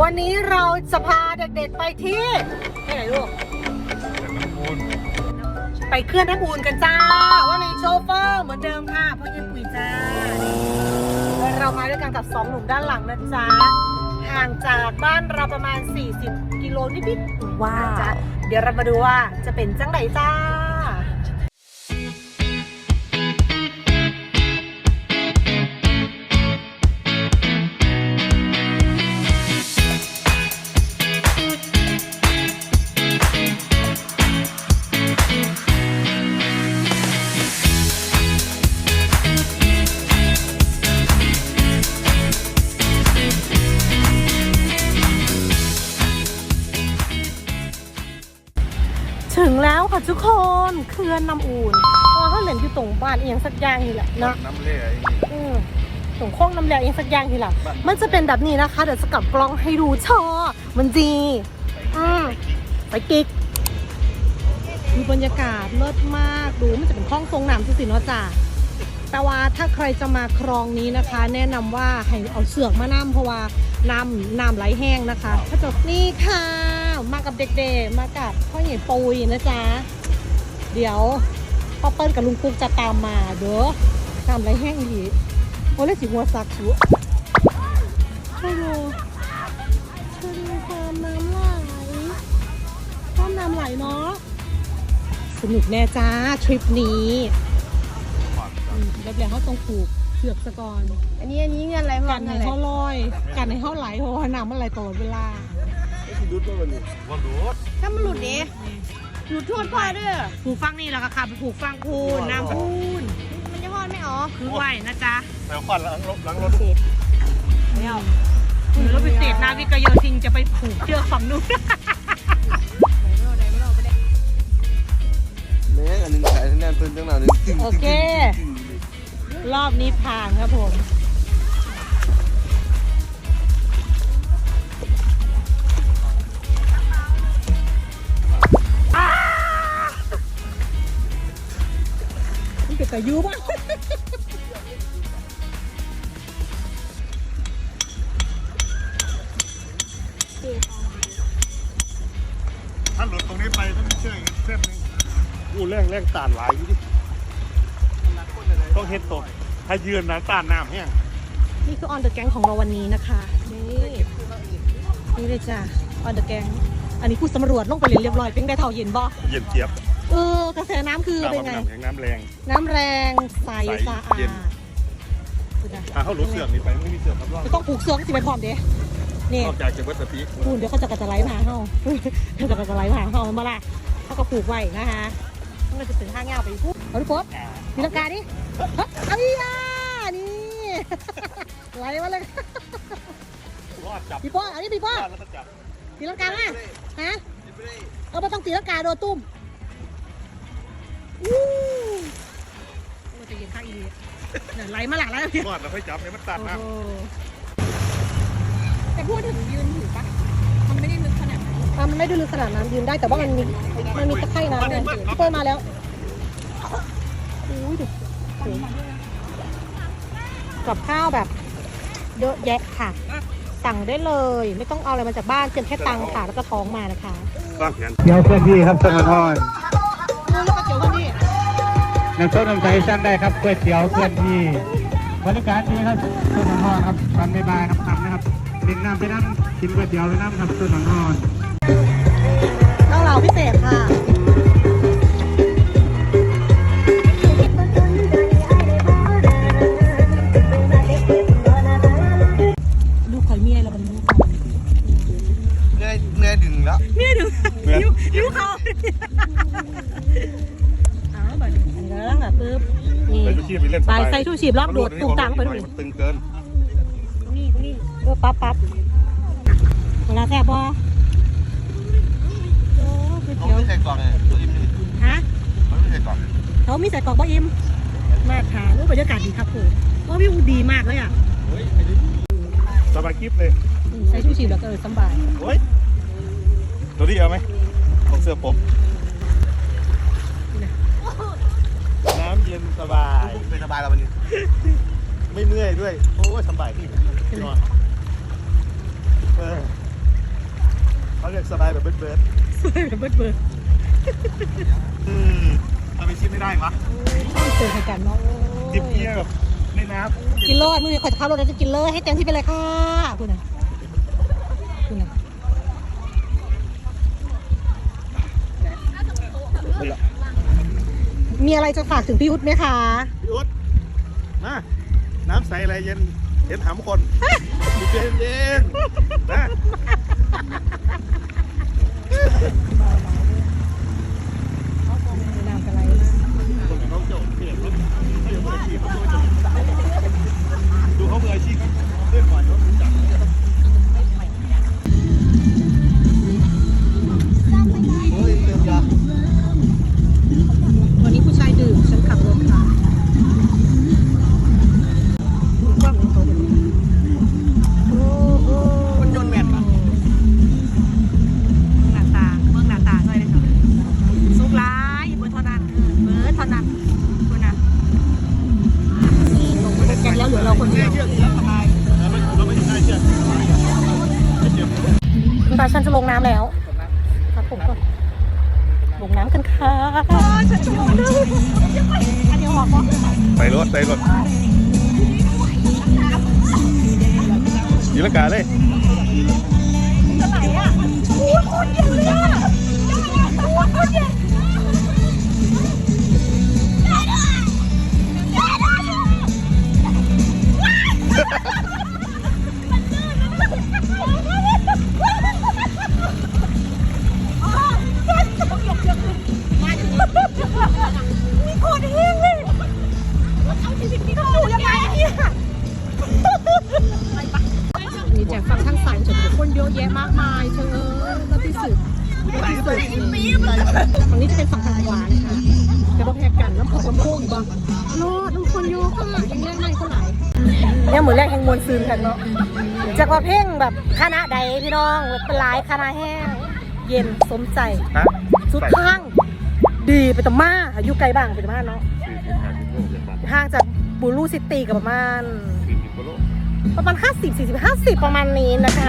วันนี้เราจะพาเด็กๆไปที่ที่ไหนลูกไปเคลื่อนน้ำอุ่นกันจ้า ว่าในโชเฟอร์เหมือนเดิมค่ะพ่อเย็นปุ๋ยจ้าเรามาด้วยกันกับสองหนุ่มด้านหลังนะจ๊ะห่างจากบ้านเราประมาณ 40 กิโลนิดๆว้าวเดี๋ยวเรามาดูว่าจะเป็นจังไหนจ้า ทุกคนเขื่อนน้ำอูนเพราะว่าเขาเหรียญอยู่ตรงบ้านเอียงสักอย่างนี่แหละเนาะน้ำเล่ไอ้นี่อืมตรงโค้งน้ำแดงเองสักอย่างทีหลังมันจะเป็นแบบนี้นะคะ เดี๋ยวจะกลับกล้องให้ดูชอมันจีอืมไปกิ๊กดูบรรยากาศเลิศมากดูมันจะเป็นคลองทรงน้ำสิเนาะจ้าแต่ว่าถ้าใครจะมาคลองนี้นะคะ แนะนำว่าให้เอาเสือกมานํเพราะว่าน้ำน้ำไหลแห้งนะคะถ้าจบนี่ค่ะ มากับเด็กๆ มากับพ่อใหญ่ปุยนะจ๊ะ เดี๋ยวพ่อเปิ้ลกับลุงปุ๊กจะตามมาเด้อน้ำไหลแห้งอีกโอ้เลยสิหัวสักอยู่ช่วยดูช่วยดูความน้ำไหลความน้ำไหลเนาะสนุกแน่จ้าทริปนี้อืมแล้วแล้วเขาต้องผูกเสือกสะกอนอันนี้อันนี้เงินอะไรพ่อกันเงิให้นอะไรเขาลอยกันให้เขาไหลเพราะว่าน้ำมันไหลตลอดเวลา ไอ้ที่ดูดตัวนี้ว่าดูดถ้ามันหลุดดิ หลุดทวดพ่อเด้อผูกฟังนี่แล้วก็ขับไปผูกฟังคูนน้ำคูนมันจะพอดไม่ออกคือไหวนะจ๊ะแล้วควันล้างรถล้างรถไม่เอาหรือรถพิเศษนาวิกโยธินจะไปผูกเชือกฝั่งนู้นแม่อันนึงขายแน่นเพิ่นจังหน่อยนึงตึ้งโอเค รอบนี้ผ่านครับผม แต่ยูบ้างถ้าหลุดตรงนี้ไปต้องมีเชือกอีกเส้นหนึงอู้แรงแรงตานหลายอยู่ดิต้องเฮ็ดตกถ้ายืนนะตานน้ำแห้งนี่คือออนเดอะแกงของเราวันนี้นะคะ นี่นี่เลยจ้ะออนเดอะแกงอันนี้ผู้สำรวจลงไปเรียนเรียบร้อยเป็นได้เท่าเย็นบ่ เย็นเจี๊ยบ เออกระแสน้ำคือเป็นไงน้ำแข็งน้ำแรง น้ำแรงใสใสสะอาเย็ดนถ้าเขาหลุดเสือกนี่ไปไม่มีเสือกครับรอดจะต้องผูกเสือกสิเป็นพร้อมเด้นี่ นอกจากจะเบิดสติคุณเดี๋ยวเขาจะกระจะไล่มาเฮาเขาจะกระจะไล่มาเฮามันมาละเขาก็ผูกไว้นะคะมันก็จะถึงห้างเงาไปปุ๊บเอาทุกคนมีลังกาดิเฮ้ยเอ้ยอะนี่ ไหลมาเลยรอดจับพี่ป้ออันนี้พี่ป้อรอดแล้วก็จับตีลังกามาฮะเอาไปต้องตีลังกาโดนตุ้ม อู้มันจะเย็นข้างอีกเนี่ยไหลมาหลังแล้วเนี่ยรอดแล้วค่อยจับให้มันตัดโอ้น้โหแต่พูดถึงยืนอยู่ปะมันไม่ได้ลึกขนาดนั้นอะมันไม่ได้ลึกขนาดนั้นยืนได้แต่ว่ามันมีมันมีตะไคร่น้ำเนี่ยพี่เปิ้ลมาแล้วอุ้ยดูโอ้โหกับข้าวแบบเยอะแยะค่ะ สั่งได้เลย ไม่ต้องเอาอะไรมาจากบ้านเตรียมแค่ตังค์ค่ะ แล้วก็ท้องมานะคะำวางแผนเดี๋ยวเคลื่อนที่ครับสมทรดู น้ำส้มน้ำใสสั่งได้ครับก๋วยเตี๋ยวเคลื่อนที่บริการดีครับสมทรครับตอนบ่ายๆครับทำนะครับดื่มน้ำไปน้ำกินก๋วยเตี๋ยวไปน้ำครับสมทรเต้าเหลาพิเศษค่ะลูกคอยเมียเราเป็นลูกเขาเนื้อเนื้อดึงแล้วเมียดูยิ้ ไปชีพไปเล่นไปใส่ชูชีพรอบโดดตุ้มตังไปดูดิมันตึงเกินนี่นี่เออปั๊บปั๊บเวลาแซ่บบ่โอ้ก๋วยเขาเตี๋ยวไม่ใส่กล่องเลยตัวอิ่มนี่ฮะเขาไม่ใส่กล่องเขามีใส่กรอกบ่อิ่มมาทานบรรยากาศดีครับผมว่าวิวดีมากเลยอะสบายกิ๊บเลยอืมใส่ชูชีพแล้วก็เออสำบายโอ้ยตัวนี้เอาไหมของเสื้อผมน้ำเย็นสบาย เป็นสบายแล้ววันนี้ไม่เมื่อยด้วย โอ้ยสบายที่นอนเออสบายแบบเบิร์ดเบิร์ดเบิดเบิดอืมทำไมชิมไม่ได้วะต้องเจอกันเนาะจิบเกียร์แบบในน้ำกินเลยมือขอจะเข้ารถแล้วจะกินเลยให้เต็มที่ไปเลยค่ะคุณน่ะคุณน่ะมีอ มีอะไรจะฝากถึงพี่ยุทธไหมคะ พี่อุ๊ดมาน้ำใสอะไรเย็นเห็นหำคนเย็นเย็นนะ ลงน้ำแล้วครับผมก็ลงน้ำกันค่ะฉันจะลงน้ำอันเดียวหอกปะไปรถไปรถยีละกาเลยจะไหนอะโอ้ยโคตรเย็นเลยอะโอ้ยโคตรเย็น ที่สุดฝั่งนี้จะเป็นฝั่งทางหวานะคะจะบอกแพกกันน้ำผกน้ำโค้งอีกบ้างโลดน้ำคนเยอะค่ะยังแรกไม่เท่าไหร่เนี่ยเหมือนแรกแห่งมวลซืนกันเนาะจากว่าเพ่งแบบคณะใดพี่น้องแบบเป็นหลายคณะแห้ง เย็นสมใจสุดข้าง ดีไปตะมาอยู่ไกลบ้างไปตะมาเนาะสี่สิบห้าสิบโลเจ็ดบาทห่างจากบูรูซิตี้กับประมาณสี่สิบกว่าโลประมาณ 50 40 50 ประมาณนี้นะคะ